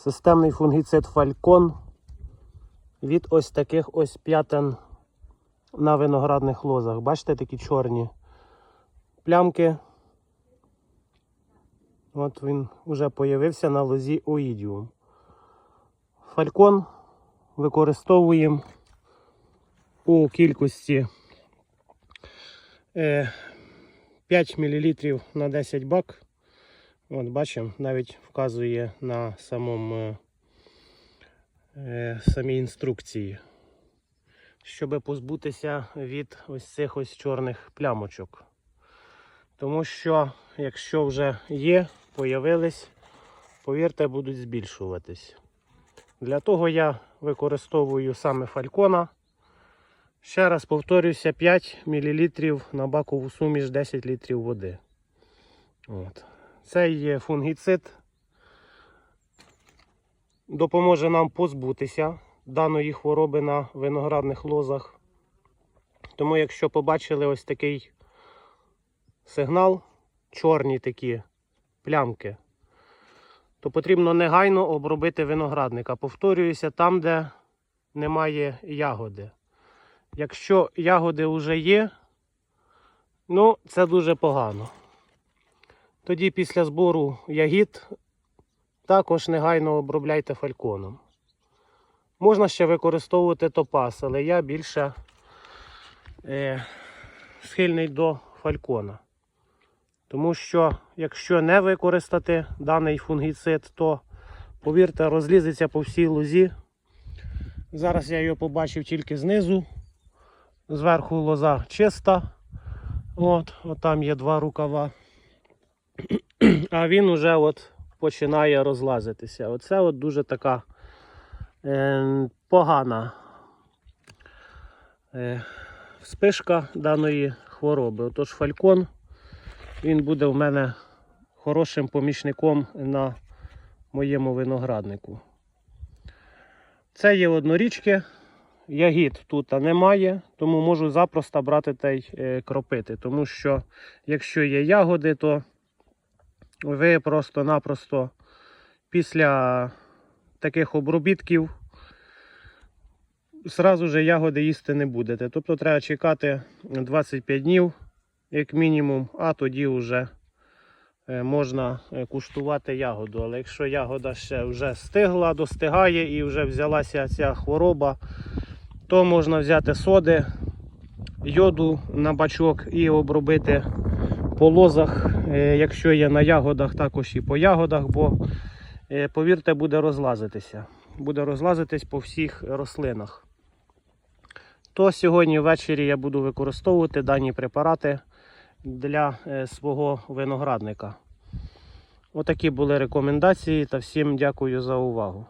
Системний фунгіцид Фалькон від ось таких ось п'ятен на виноградних лозах. Бачите, такі чорні плямки. От він вже появився на лозі Оїдіум. Фалькон використовуємо у кількості е, 5 мл на 10 бак. От бачимо, навіть вказує на самому е, самій інструкції, щоб позбутися від ось цих ось чорних плямочок. Тому що, якщо вже є, появились, повірте, будуть збільшуватись. Для того я використовую саме фалькона. Ще раз повторюся, 5 мл на бакову суміш 10 літрів води. От. Цей фунгіцид допоможе нам позбутися даної хвороби на виноградних лозах. Тому, якщо побачили ось такий сигнал, чорні такі плямки, то потрібно негайно обробити виноградника. Повторююся, там, де немає ягоди. Якщо ягоди вже є, ну це дуже погано. Тоді після збору ягід також негайно обробляйте фальконом. Можна ще використовувати топаз, але я більше е, схильний до фалькона. Тому що, якщо не використати даний фунгіцид, то, повірте, розлізеться по всій лозі. Зараз я його побачив тільки знизу. Зверху лоза чиста. От, от там є два рукава. А він уже от починає розлазитися. Оце от дуже така е, погана е, спишка даної хвороби. Отож фалькон він буде в мене хорошим помічником на моєму винограднику. Це є однорічки. Ягід тут немає, тому можу запросто брати та й е, кропити. Тому що якщо є ягоди, то ви просто-напросто після таких обробітків зразу же ягоди їсти не будете. Тобто треба чекати 25 днів, як мінімум, а тоді вже е, можна е, куштувати ягоду. Але якщо ягода ще вже стигла, достигає і вже взялася ця хвороба, то можна взяти соди, йоду на бачок і обробити по лозах, е, якщо є на ягодах, також і по ягодах, бо, е, повірте, буде розлазитися. Буде розлазитись по всіх рослинах. То сьогодні ввечері я буду використовувати дані препарати для е, свого виноградника. Отакі були рекомендації та всім дякую за увагу.